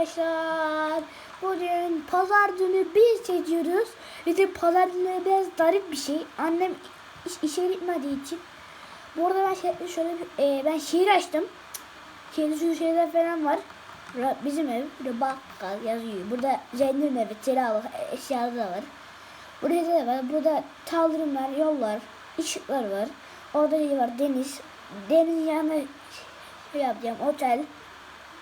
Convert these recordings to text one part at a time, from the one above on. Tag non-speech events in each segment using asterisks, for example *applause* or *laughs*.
arkadaşlar. Bugün pazar günü biz çekiyoruz. Bizim pazar günü biraz garip bir şey. Annem iş, işe gitmediği için. Bu arada ben şey, şöyle bir- e, ben şehir açtım. Şehirde şu şeyler falan var. Bizim ev. Burada bakkal yazıyor. Burada zengin evi, kiralık eşyalı da var. Burada da var. Burada kaldırımlar, yollar, ışıklar var. Orada şey var deniz. Deniz yanına şey yapacağım otel.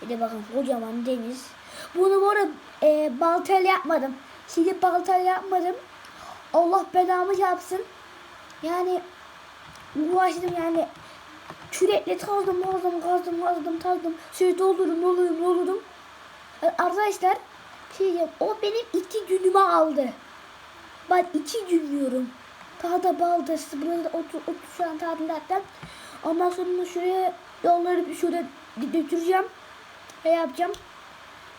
Bir de bakın kocaman deniz. Bunu bu arada e, baltayla yapmadım. Silip baltayla yapmadım. Allah belamı yapsın. Yani uğraştım yani kürekle kazdım kazdım kazdım kazdım. Şöyle doldurum doldurum doldurum. E, Arkadaşlar şey diyeceğim, o benim iki günümü aldı. Ben iki gün diyorum. Tahta baltası burada otur, otur şu an tadilatten. Ondan sonra şuraya yolları bir şurada götüreceğim. Şey yapacağım.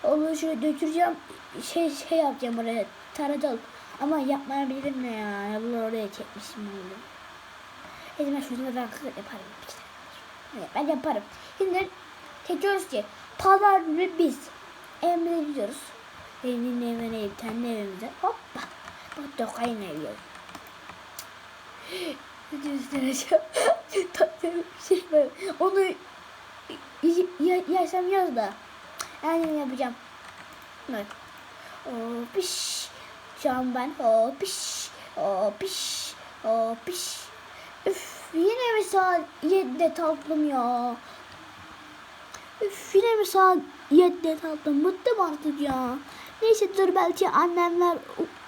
Yolları şuraya götüreceğim. Şey şey yapacağım oraya. Taracağım. Ama yapmayabilirim ne ya. Yolları oraya çekmişim öyle. Neyse ben şurada ben kızı yaparım. Evet, ben yaparım. Şimdi çekiyoruz ki pazar günü biz evimize gidiyoruz. Benim evine bir tane evimize. Hoppa. Bak dokayın eviyor. *gasps* Ne göstereceğim? *laughs* Tatlı bir şey var. Onu yersem yaz da. Yani yapacağım. Bak. O piş. Şu an ben o piş. O piş. O piş. Üf yine mi saat 7'de tatlım ya? Üf yine mi saat 7'de tatlım? Bıktım artık ya. Neyse dur belki annemler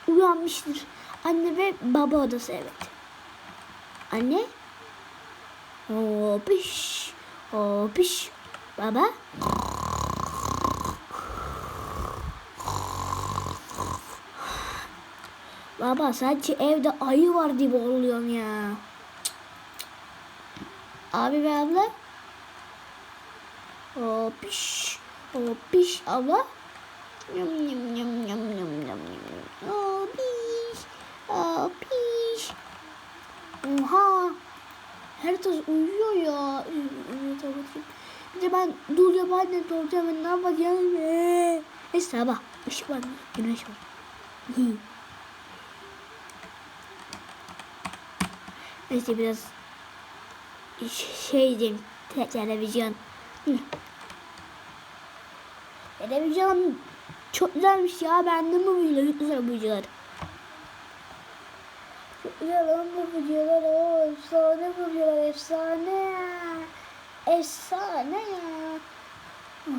uyanmıştır. Anne ve baba odası evet. Anne. O piş. O piş. Baba. Baba sadece evde ayı var gibi oluyorsun ya. Abi ve abla. O piş. O piş abla. Yum yum yum yum yum yum yum. O piş. O piş. Oha. Herkes uyuyor ya. Evet. Bir de ben duracağım anne duracağım ben ne yapacağım? Ee, Neyse sabah. Işık var? Güneş var. Neyse biraz şey diyeyim. te- Televizyon. Televizyon çok güzelmiş ya. Ben de mi böyle güzel bu videolar. Çok güzel lan bu videolar. O efsane bu videolar. Efsane. Efsane ya. Oh.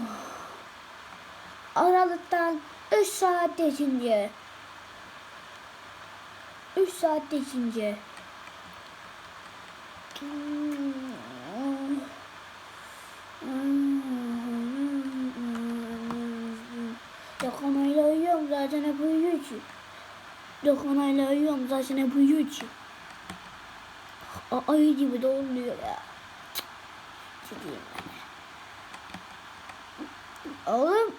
Aralıktan 3 saat geçince. 3 saat geçince. Dokunayla uyuyorum zaten hep uyuyor ki. Dokunayla uyuyorum zaten hep uyuyor ki. Ayı gibi de oluyor ya. Gideyim ben. Oğlum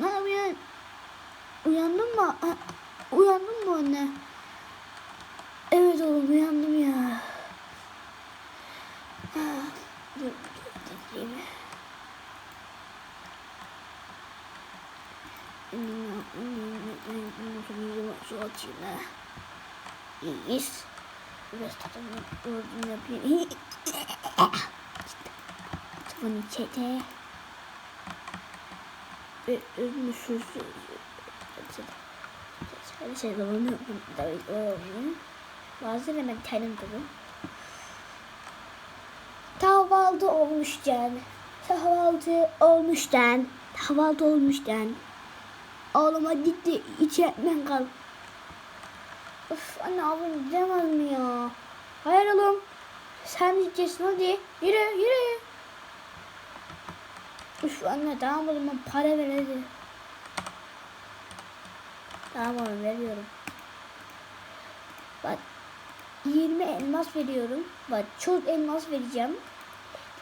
ne yapıyorsun? Uyandın mı? Ha, uyandın mı anne? Evet oğlum uyandım ya. Ah, Dur, dur, gideyim. Şu açayım ha. İyiyiz. Biraz tutalım. Gördüğünü yapayım. Telefonu çete. Ve ölmüşüz. Her şey bunu Bazen hemen tenim kızım. Kahvaltı olmuşken. Kahvaltı olmuşken. Kahvaltı olmuşken. Oğluma gitti içeriden kal. Of anne abim demez mi ya? Hayır oğlum. Sen gideceksin hadi. Yürü yürü. Üf anne tamam oğlum ben para ver hadi. Tamam oğlum veriyorum. Bak 20 elmas veriyorum. Bak çok elmas vereceğim.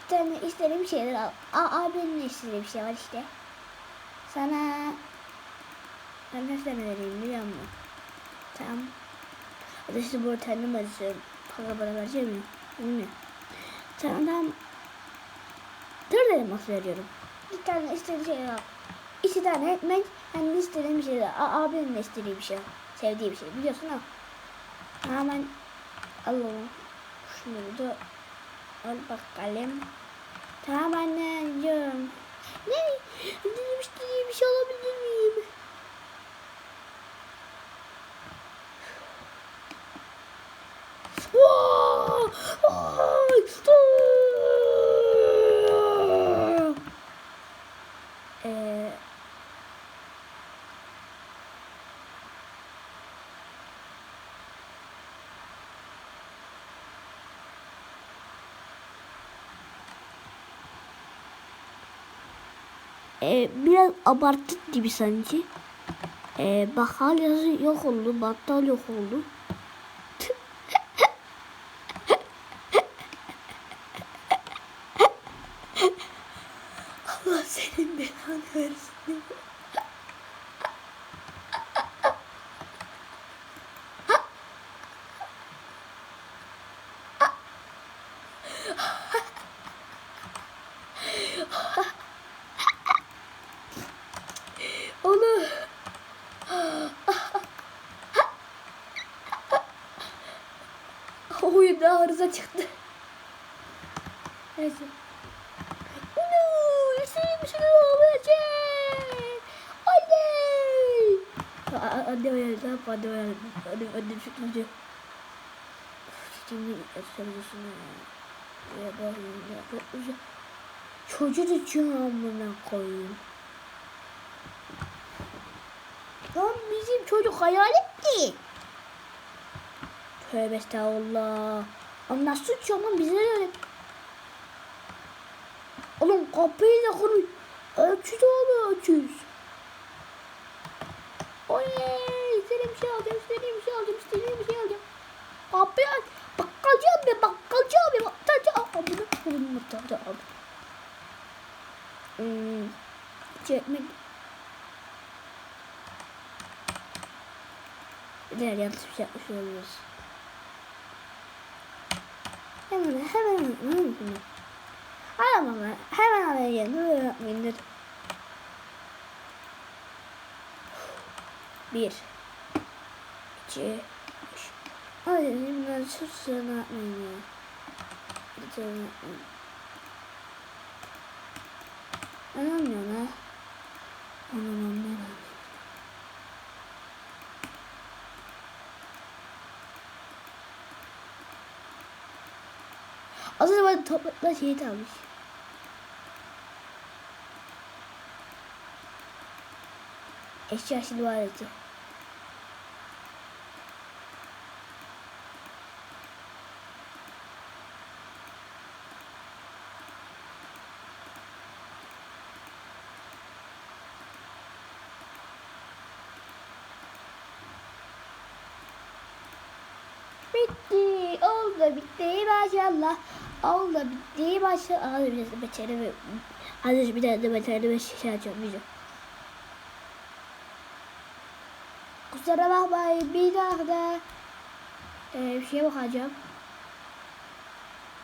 Bir tane istediğim şeyler al. Aa abinin istediği bir şey var işte. Sana ben ne sana vereyim biliyor musun? Tamam. İşte bu kendim acıyorum. Para bana verecek mi? Bilmiyorum. Tamam tamam. Dört elmas veriyorum. Bir tane istediği şey al. İstediği tane ekmek kendi istediğim bir şey. A- abimin de istediği bir şey. Sevdiği bir şey biliyorsun ha. Hemen alalım. Şunları da al bakalım. Tamam anneciğim. Ne? Dediğim istediğim bir şey alabilir miyim? Vaa! Ay! Aa! Ee, Ee, biraz abarttık gibi sanki. Ee, bakkal yazı yok oldu, battal yok oldu. Allah senin belanı versin. Onu oyunda arıza çıktı. Neyse. Onu istediğim şey olacak. Oley. Aa, Anne uyandı. Anne uyandı. Annem sütlüydü. Şimdi sarılıyorsun ya. Bakayım ya. Çocuğu da camına koyayım. Lan bizim çocuk hayalet ki. Tövbe estağfurullah. Ama nasıl lan bize de. Oğlum kapıyı da kırın. Ölçüz abi. Oley. İstediğim bir şey alacağım. istediğim bir şey alacağım. istediğim bir şey alacağım. Aç. Bakkalcı abi. Bakkalcı abi. Bakkalcı abi. Bunu kırın bakkalcı abi. Hmm. Çekmek. Değer yanlış bir şey yapmış olabiliriz. Hemen hemen hemen hemen Hemen hemen hemen yapmayın Bir iki Hadi ben sus sana yapmayın ya Bir tane yapmayın Anlamıyorum ha Anlamıyorum Az önce bana toprakla şehit almış. Eşya şimdi aleti. Bitti. Oldu bitti maşallah. Oldu bitti maşallah. Biraz da betere ve hadi bir tane de ve şişe açıyorum video. Kusura bakmayın bir daha da ee, bir şeye bakacağım.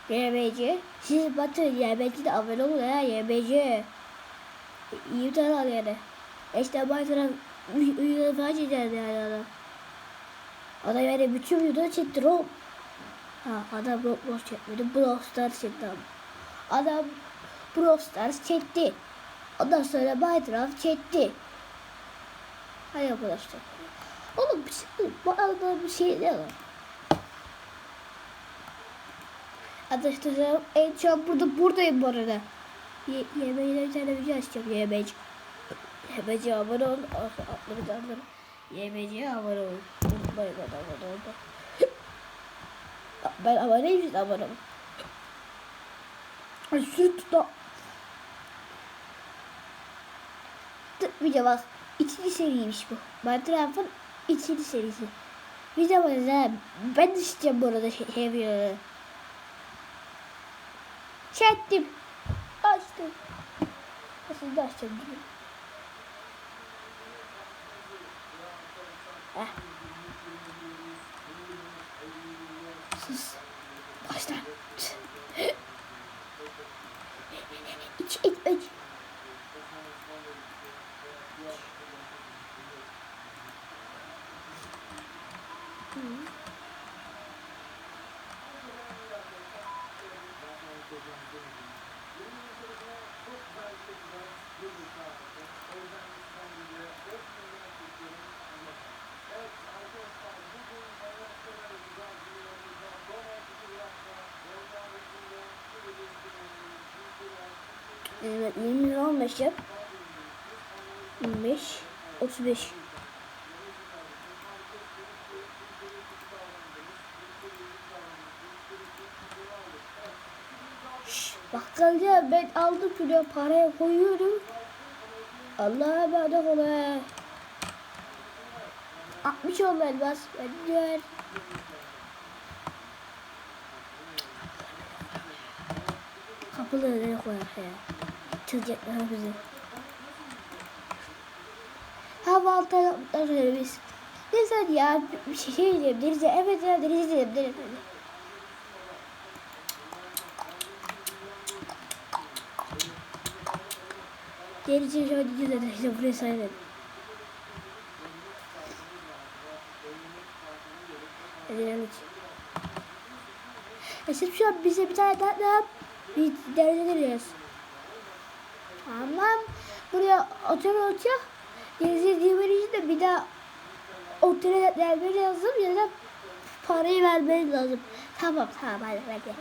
YBC. Siz batın YBC'de abone olun ya YBC. İyi bir tane al yani. İşte bazen uyuyor falan çekerdi yani adam. Adam yani bütün videoyu çekti o. Ha adam Roblox çekmedi. Brawl Stars çekti ama. Adam Brawl Stars çekti. Ondan sonra Minecraft çekti. Hay arkadaşlar. Oğlum şey, arada bir şey ne var? Arkadaşlar en çok burada buradayım bu arada. Ye, yemeğine bir tane video açacağım yemeği. Yemeğe abone ol. Atları da atları. Yemeğe abone ol. Unutmayın bana abone olma. Ben aboneyim siz abone olun. Süt da. Video bak. İkinci seriymiş bu. Minecraft'ın ikinci serisi. Video bak Ben de isteyeceğim bu arada şey, şey videoları. Çektim. Açtım. Nasıl da açacağım gibi. arkadaşlar. iç, iç, iç. Hmm. Evet 20 lira 15 yap. 25 35 Şşş, Bakkalcı ben aldım kilo paraya koyuyorum. Allah'a emanet ol he. 60 oldu elbas. Ben diğer. Kapıları nereye koyar ya? Çılacaklar bizi. Kahvaltı yaptıktan sonra biz. Hadi ya bir şey diyeyim. Denize evet ya denize diyeyim. Denize. Denize şöyle gideceğiz. İşte buraya sayalım. Hadi devam et. Esip şu an bize bir tane daha, daha bir giriyoruz. Tamam. Buraya otel olacak. Denize girmeniz de bir daha otele vermeniz lazım ya da parayı vermeniz lazım. Tamam tamam hadi hadi.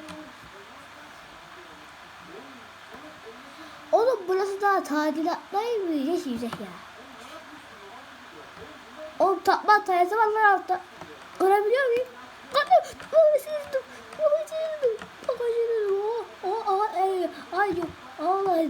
Oğlum burası daha tadilatlayı mı? Yüzek yüzek ya. Oğlum tapma tayası var lan altta. Görebiliyor muyum? Oh! Oh! Ay! Ay! Ay! Ay!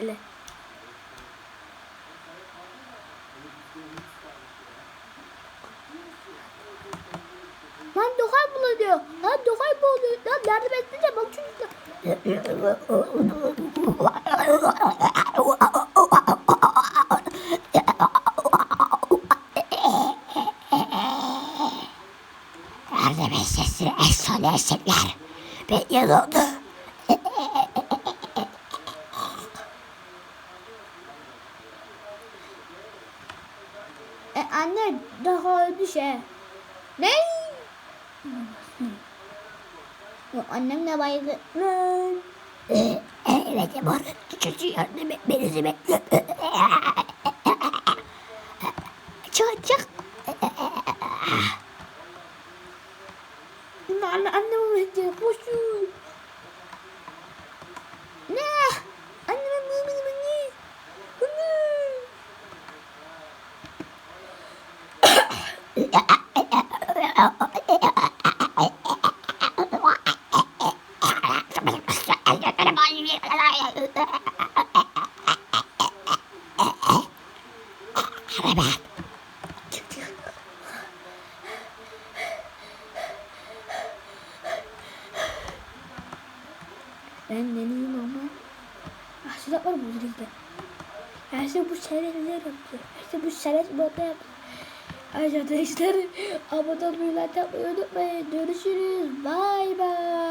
Öyle. Lan Dokay bulunuyor. Lan Dokay bulunuyor. Lan yardım etsene bak çocuklar. Yardım en son ersekler. Ben yanıldı. E anne ölmüş he. Ne? Yok annem de bayıldı. *laughs* Evet Emor. Çocuğu yardım etmenizi bekliyorum. *laughs* Çocuk. Anne annem öldü. Koşun. Ne? Annem öldü. Anne. Anne. Ben deneyim ama. Ah şurada var bu yüzden. Her şey bu şerefler yaptı. Her şey bu bana yaptı. Arkadaşlar abone olmayı, like unutmayın. Görüşürüz. Bye.